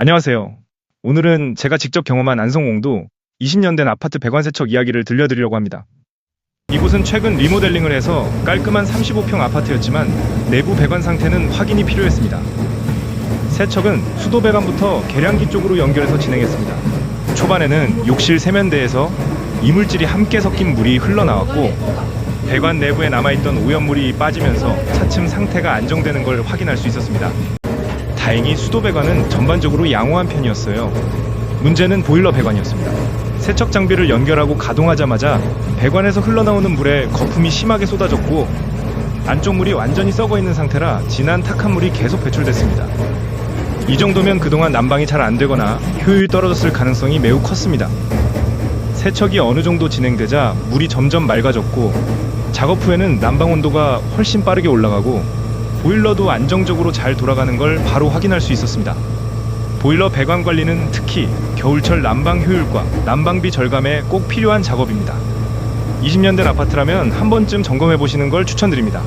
안녕하세요. 오늘은 제가 직접 경험한 안성홍도 20년 된 아파트 배관 세척 이야기를 들려드리려고 합니다. 이곳은 최근 리모델링을 해서 깔끔한 35평 아파트였지만 내부 배관 상태는 확인이 필요했습니다. 세척은 수도 배관부터 계량기 쪽으로 연결해서 진행했습니다. 초반에는 욕실 세면대에서 이물질이 함께 섞인 물이 흘러나왔고 배관 내부에 남아있던 오염물이 빠지면서 차츰 상태가 안정되는 걸 확인할 수 있었습니다. 다행히 수도 배관은 전반적으로 양호한 편이었어요. 문제는 보일러 배관이었습니다. 세척 장비를 연결하고 가동하자마자 배관에서 흘러나오는 물에 거품이 심하게 쏟아졌고 안쪽 물이 완전히 썩어 있는 상태라 진한 탁한 물이 계속 배출됐습니다. 이 정도면 그동안 난방이 잘 안 되거나 효율이 떨어졌을 가능성이 매우 컸습니다. 세척이 어느 정도 진행되자 물이 점점 맑아졌고 작업 후에는 난방 온도가 훨씬 빠르게 올라가고 보일러도 안정적으로 잘 돌아가는 걸 바로 확인할 수 있었습니다. 보일러 배관 관리는 특히 겨울철 난방 효율과 난방비 절감에 꼭 필요한 작업입니다. 20년 된 아파트라면 한 번쯤 점검해 보시는 걸 추천드립니다.